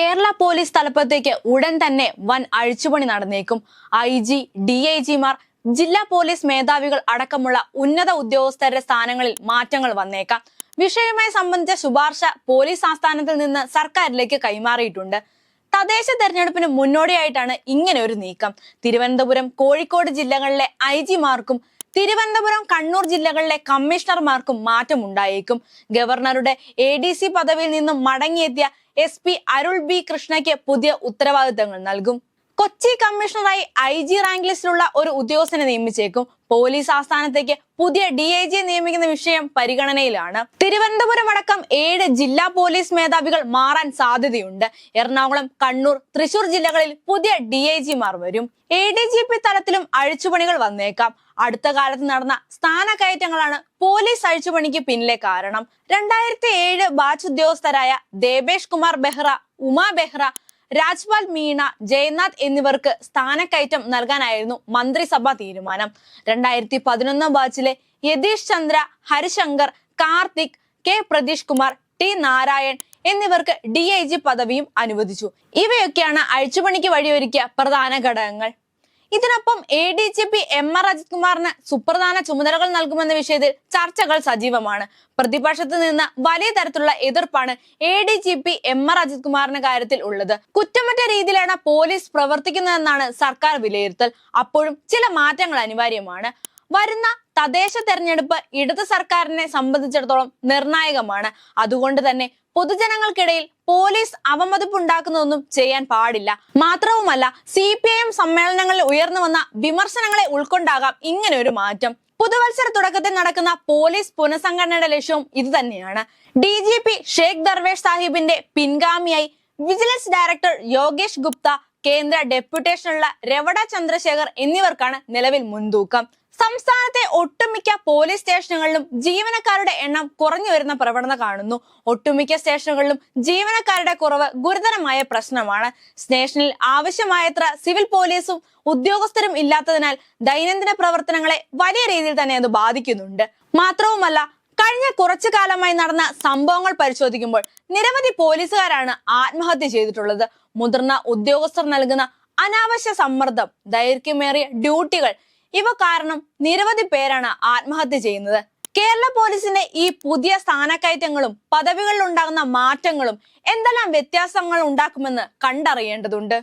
Kerala police തലപ്പത്തേക്ക് ഉടൻ തന്നെ വൻ അഴിച്ചുപണി നടന്നേക്കും. ഐ ജി ഡി ഐ ജിമാർ ജില്ലാ പോലീസ് മേധാവികൾ അടക്കമുള്ള ഉന്നത ഉദ്യോഗസ്ഥരുടെ സ്ഥാനങ്ങളിൽ മാറ്റങ്ങൾ വന്നേക്കാം. വിഷയവുമായി സംബന്ധിച്ച ശുപാർശ പോലീസ് ആസ്ഥാനത്തിൽ നിന്ന് സർക്കാരിലേക്ക് കൈമാറിയിട്ടുണ്ട്. തദ്ദേശ തെരഞ്ഞെടുപ്പിന് മുന്നോടിയായിട്ടാണ് ഇങ്ങനെ ഒരു നീക്കം. തിരുവനന്തപുരം കോഴിക്കോട് ജില്ലകളിലെ ഐ ജിമാർക്കും തിരുവനന്തപുരം കണ്ണൂർ ജില്ലകളിലെ കമ്മീഷണർമാർക്കും മാറ്റമുണ്ടായേക്കും. ഗവർണറുടെ എ ഡി സി പദവിയിൽ നിന്നും മടങ്ങിയെത്തിയ എസ് പി അരുൾ ബി കൃഷ്ണയ്ക്ക് പുതിയ ഉത്തരവാദിത്തങ്ങൾ നൽകും. കൊച്ചി കമ്മീഷണറായി ഐ ജി റാങ്ക് ലിസ്റ്റിലുള്ള ഒരു ഉദ്യോഗസ്ഥനെ നിയമിച്ചേക്കും. പോലീസ് ആസ്ഥാനത്തേക്ക് പുതിയ ഡി ഐ ജിയെ നിയമിക്കുന്ന വിഷയം പരിഗണനയിലാണ്. തിരുവനന്തപുരം അടക്കം ഏഴ് ജില്ലാ പോലീസ് മേധാവികൾ മാറാൻ സാധ്യതയുണ്ട്. എറണാകുളം കണ്ണൂർ തൃശൂർ ജില്ലകളിൽ പുതിയ ഡി ഐ ജിമാർ വരും. എ ഡി ജി പി തലത്തിലും അഴിച്ചുപണികൾ വന്നേക്കാം. അടുത്ത കാലത്ത് നടന്ന സ്ഥാനക്കയറ്റങ്ങളാണ് പോലീസ് അഴിച്ചുപണിക്ക് പിന്നിലെ കാരണം. രണ്ടായിരത്തി ഏഴ് ബാച്ച് ഉദ്യോഗസ്ഥരായ ദേബേഷ് കുമാർ ബെഹ്റ ഉമാ ബെഹ്റ രാജ്പാൽ മീണ ജയനാഥ് എന്നിവർക്ക് സ്ഥാനക്കയറ്റം നൽകാനായിരുന്നു മന്ത്രിസഭാ തീരുമാനം. രണ്ടായിരത്തി പതിനൊന്ന് ബാച്ചിലെ യതീഷ് ചന്ദ്ര ഹരിശങ്കർ കാർത്തിക് കെ പ്രതീഷ് കുമാർ ടി നാരായൺ എന്നിവർക്ക് ഡി പദവിയും അനുവദിച്ചു. ഇവയൊക്കെയാണ് അഴിച്ചുപണിക്ക് വഴിയൊരുക്കിയ പ്രധാന ഘടകങ്ങൾ. ഇതിനൊപ്പം A D G P M R Ajith കുമാറിന് സുപ്രധാന ചുമതലകൾ നൽകുമെന്ന വിഷയത്തിൽ ചർച്ചകൾ സജീവമാണ്. പ്രതിപക്ഷത്ത് നിന്ന് വലിയ തരത്തിലുള്ള എതിർപ്പാണ് A D G P M R Ajith കുമാറിന്റെ കാര്യത്തിൽ ഉള്ളത്. കുറ്റമറ്റ രീതിയിലാണ് പോലീസ് പ്രവർത്തിക്കുന്നതെന്നാണ് സർക്കാർ വിലയിരുത്തൽ. അപ്പോഴും ചില മാറ്റങ്ങൾ അനിവാര്യമാണ്. വരുന്ന തദ്ദേശ തെരഞ്ഞെടുപ്പ് ഇടത് സർക്കാരിനെ സംബന്ധിച്ചിടത്തോളം നിർണായകമാണ്. അതുകൊണ്ട് തന്നെ പൊതുജനങ്ങൾക്കിടയിൽ പോലീസ് അവമതിപ്പുണ്ടാക്കുന്നതൊന്നും ചെയ്യാൻ പാടില്ല. മാത്രവുമല്ല സി പി ഐ എം സമ്മേളനങ്ങളിൽ ഉയർന്നു വന്ന വിമർശനങ്ങളെ ഉൾക്കൊണ്ടാകാം ഇങ്ങനെ ഒരു മാറ്റം. പുതുവത്സര തുടക്കത്തിൽ നടക്കുന്ന പോലീസ് പുനഃസംഘടനയുടെ ലക്ഷ്യവും ഇത് തന്നെയാണ് D G P Shaikh Darvesh സാഹിബിന്റെ പിൻഗാമിയായി വിജിലൻസ് ഡയറക്ടർ യോഗേഷ് ഗുപ്ത കേന്ദ്ര ഡെപ്യൂട്ടേഷനുള്ള രവട ചന്ദ്രശേഖർ എന്നിവർക്കാണ് നിലവിൽ മുൻതൂക്കം. സംസ്ഥാനത്തെ ഒട്ടുമിക്ക പോലീസ് സ്റ്റേഷനുകളിലും ജീവനക്കാരുടെ എണ്ണം കുറഞ്ഞു വരുന്ന പ്രവണത കാണുന്നു. ഒട്ടുമിക്ക സ്റ്റേഷനുകളിലും ജീവനക്കാരുടെ കുറവ് ഗുരുതരമായ പ്രശ്നമാണ്. സ്റ്റേഷനിൽ ആവശ്യമായത്ര സിവിൽ പോലീസും ഉദ്യോഗസ്ഥരും ഇല്ലാത്തതിനാൽ ദൈനംദിന പ്രവർത്തനങ്ങളെ വലിയ രീതിയിൽ തന്നെ അത് ബാധിക്കുന്നുണ്ട്. മാത്രവുമല്ല കഴിഞ്ഞ കുറച്ചു കാലമായി നടന്ന സംഭവങ്ങൾ പരിശോധിക്കുമ്പോൾ നിരവധി പോലീസുകാരാണ് ആത്മഹത്യ ചെയ്തിട്ടുള്ളത്. മുതിർന്ന ഉദ്യോഗസ്ഥർ നൽകുന്ന അനാവശ്യ സമ്മർദ്ദം ദൈർഘ്യമേറിയ ഡ്യൂട്ടികൾ ഇവ കാരണം നിരവധി പേരാണ് ആത്മഹത്യ ചെയ്യുന്നത്. കേരള പോലീസിന്റെ ഈ പുതിയ സ്ഥാനക്കയറ്റങ്ങളും പദവികളിൽ ഉണ്ടാകുന്ന മാറ്റങ്ങളും എന്തെല്ലാം വ്യത്യാസങ്ങൾ ഉണ്ടാക്കുമെന്ന് കണ്ടറിയേണ്ടതുണ്ട്.